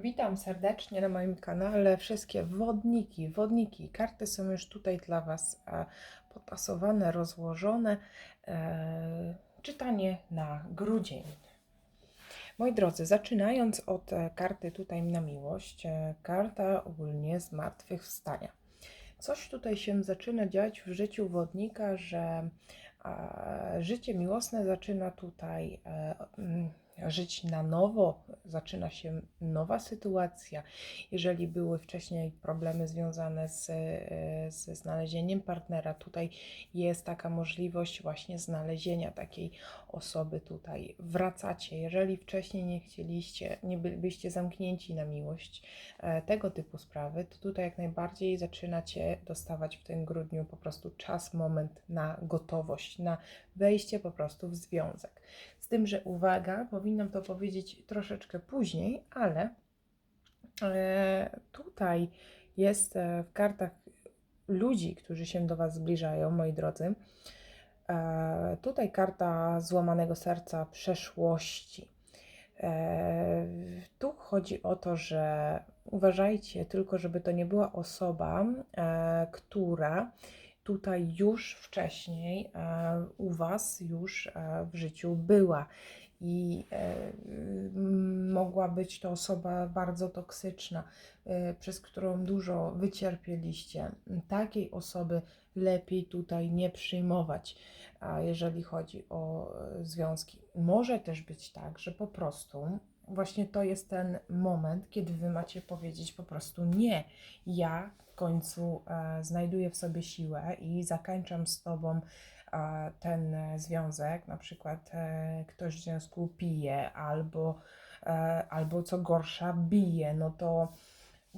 Witam serdecznie na moim kanale. Wszystkie wodniki, wodniki, karty są już tutaj dla Was e, potasowane, rozłożone. E, czytanie na grudzień. Moi drodzy, zaczynając od e, karty tutaj na miłość, e, karta ogólnie zmartwychwstania. Coś tutaj się zaczyna dziać w życiu wodnika, że e, życie miłosne zaczyna tutaj żyć na nowo, zaczyna się nowa sytuacja. Jeżeli były wcześniej problemy związane z, e, ze znalezieniem partnera, tutaj jest taka możliwość właśnie znalezienia takiej osoby tutaj. Wracacie. Jeżeli wcześniej nie chcieliście, nie byliście zamknięci na miłość, e, tego typu sprawy, to tutaj jak najbardziej zaczynacie dostawać w tym grudniu po prostu czas, moment na gotowość, na wejście po prostu w związek. Z tym, że uwaga, powinnam to powiedzieć troszeczkę później, ale e, tutaj jest e, w kartach ludzi, którzy się do Was zbliżają, moi drodzy. E, tutaj karta złamanego serca przeszłości. Tu chodzi o to, że uważajcie tylko, żeby to nie była osoba, która tutaj już wcześniej e, u Was już e, w życiu była i e, mogła być to osoba bardzo toksyczna, przez którą dużo wycierpieliście. Takiej osoby lepiej tutaj nie przyjmować, jeżeli chodzi o związki. Może też być tak, że po prostu właśnie to jest ten moment, kiedy Wy macie powiedzieć po prostu nie. Ja w końcu e, znajduję w sobie siłę i zakończam z Tobą e, ten związek, na przykład e, ktoś w związku pije albo, e, albo co gorsza bije, no to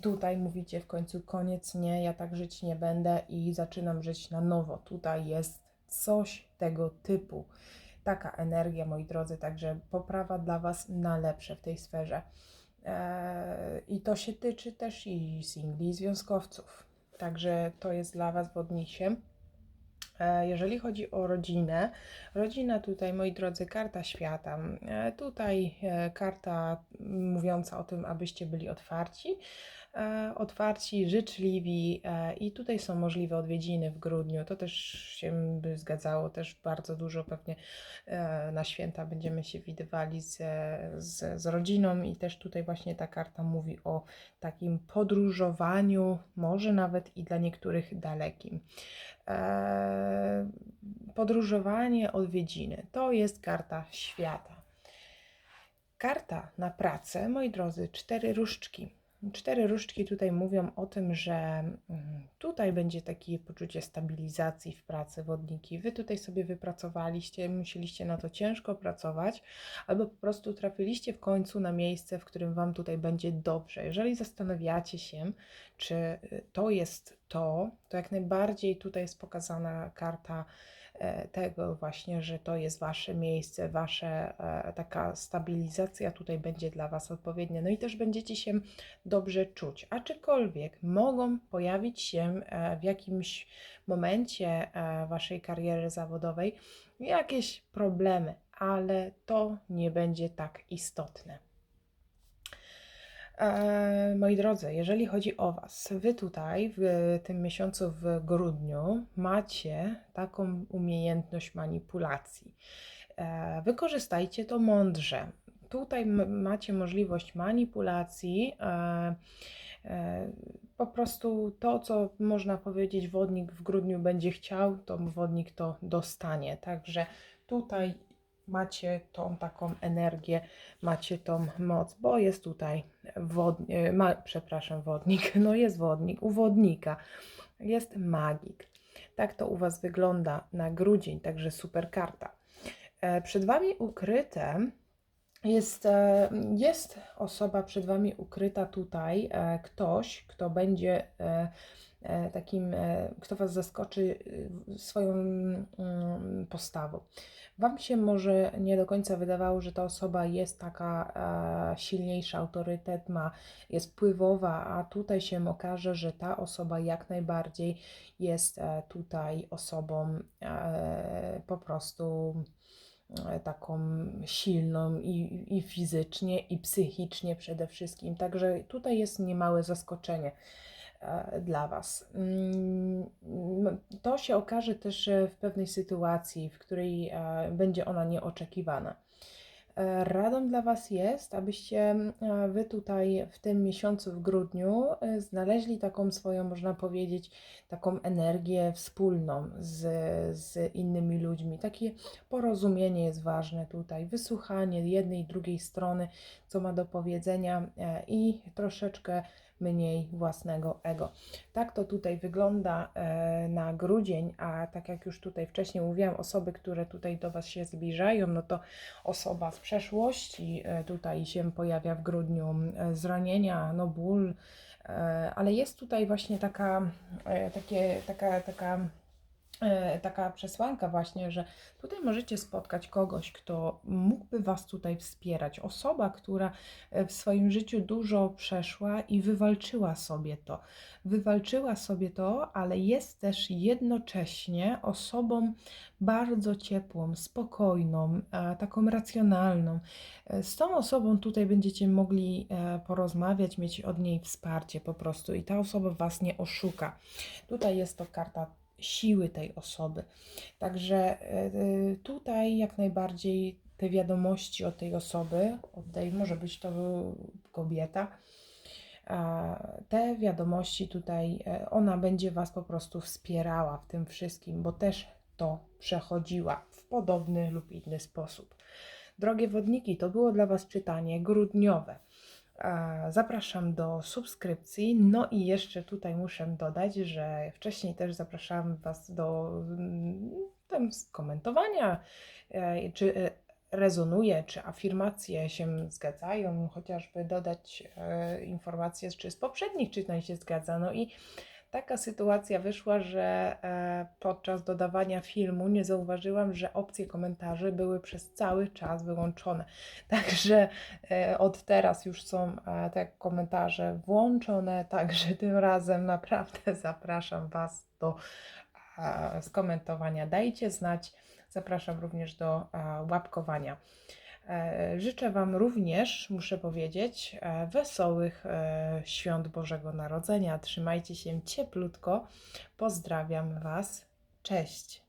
tutaj mówicie w końcu koniec, nie, ja tak żyć nie będę i zaczynam żyć na nowo. Tutaj jest coś tego typu. Taka energia, moi drodzy, także poprawa dla Was na lepsze w tej sferze. Eee, I to się tyczy też i singli, i związkowców. Także to jest dla Was wodnisie. E, Jeżeli chodzi o rodzinę, rodzina tutaj, moi drodzy, karta świata. E, Tutaj e, karta mówiąca o tym, abyście byli otwarci, otwarci, życzliwi e, i tutaj są możliwe odwiedziny w grudniu. To też się by zgadzało, też bardzo dużo pewnie e, na święta będziemy się widywali z, z, z rodziną i też tutaj właśnie ta karta mówi o takim podróżowaniu, może nawet i dla niektórych dalekim. Podróżowanie, odwiedziny. To jest karta świata. Karta na pracę, moi drodzy, cztery różdżki. Cztery różdżki tutaj mówią o tym, że mm, tutaj będzie takie poczucie stabilizacji w pracy wodniki. Wy tutaj sobie wypracowaliście, musieliście na to ciężko pracować, albo po prostu trafiliście w końcu na miejsce, w którym Wam tutaj będzie dobrze. Jeżeli zastanawiacie się, czy y, to jest to, to jak najbardziej tutaj jest pokazana karta e, tego właśnie, że to jest Wasze miejsce, Wasze e, taka stabilizacja tutaj będzie dla Was odpowiednia. No i też będziecie się dobrze czuć. Aczkolwiek mogą pojawić się e, w jakimś momencie Waszej kariery zawodowej jakieś problemy, ale to nie będzie tak istotne. E, moi drodzy, jeżeli chodzi o Was, Wy tutaj w tym miesiącu w grudniu macie taką umiejętność manipulacji. E, wykorzystajcie to mądrze. Tutaj macie możliwość manipulacji. E, po prostu to, co można powiedzieć, wodnik w grudniu będzie chciał, to wodnik to dostanie. Także tutaj macie tą taką energię, macie tą moc, bo jest tutaj wodnik, ma, przepraszam, wodnik, no jest wodnik, u wodnika jest magik. Tak to u Was wygląda na grudzień, także super karta. E, Przed Wami ukryte jest, e, jest osoba przed Wami ukryta tutaj, e, ktoś, kto będzie e, takim, kto Was zaskoczy swoją mm, postawą. Wam się może nie do końca wydawało, że ta osoba jest taka silniejsza, autorytet ma, jest wpływowa, a tutaj się okaże, że ta osoba jak najbardziej jest tutaj osobą po prostu taką silną i, i fizycznie, i psychicznie przede wszystkim. Także tutaj jest niemałe zaskoczenie e, dla Was. Mm, To się okaże też e, w pewnej sytuacji, w której e, będzie ona nieoczekiwana. E, Radą dla Was jest, abyście e, Wy tutaj w tym miesiącu, w grudniu, e, znaleźli taką swoją, można powiedzieć, taką energię wspólną z, z innymi ludźmi. Takie porozumienie jest ważne tutaj, wysłuchanie jednej i drugiej strony, co ma do powiedzenia i troszeczkę mniej własnego ego. Tak to tutaj wygląda na grudzień, a tak jak już tutaj wcześniej mówiłam, osoby, które tutaj do Was się zbliżają, no to osoba z przeszłości e, tutaj się pojawia w grudniu, zranienia, no ból, e, ale jest tutaj właśnie taka, e, takie, taka, taka taka przesłanka właśnie, że tutaj możecie spotkać kogoś, kto mógłby Was tutaj wspierać. Osoba, która e, w swoim życiu dużo przeszła i wywalczyła sobie to. Wywalczyła sobie to, ale jest też jednocześnie osobą bardzo ciepłą, spokojną, e, taką racjonalną. E, Z tą osobą tutaj będziecie mogli e, porozmawiać, mieć od niej wsparcie po prostu i ta osoba Was nie oszuka. Tutaj jest to karta siły tej osoby. Także e, tutaj jak najbardziej te wiadomości od tej osoby, od tej, może być to kobieta, te wiadomości tutaj, e, ona będzie Was po prostu wspierała w tym wszystkim, bo też to przechodziła w podobny lub inny sposób. Drogie wodniki, to było dla Was czytanie grudniowe. Zapraszam do subskrypcji. No i jeszcze tutaj muszę dodać, że wcześniej też zapraszałam Was do mm, tam komentowania, e, czy e, rezonuje, czy afirmacje się zgadzają, chociażby dodać e, informacje, czy z poprzednich czytań się zgadza. No i taka sytuacja wyszła, że e, podczas dodawania filmu nie zauważyłam, że opcje komentarzy były przez cały czas wyłączone. Także e, od teraz już są e, te komentarze włączone, także tym razem naprawdę zapraszam Was do skomentowania. Dajcie znać. Zapraszam również do łapkowania. E, Życzę Wam również, muszę powiedzieć, e, wesołych e, świąt Bożego Narodzenia. Trzymajcie się cieplutko. Pozdrawiam Was. Cześć.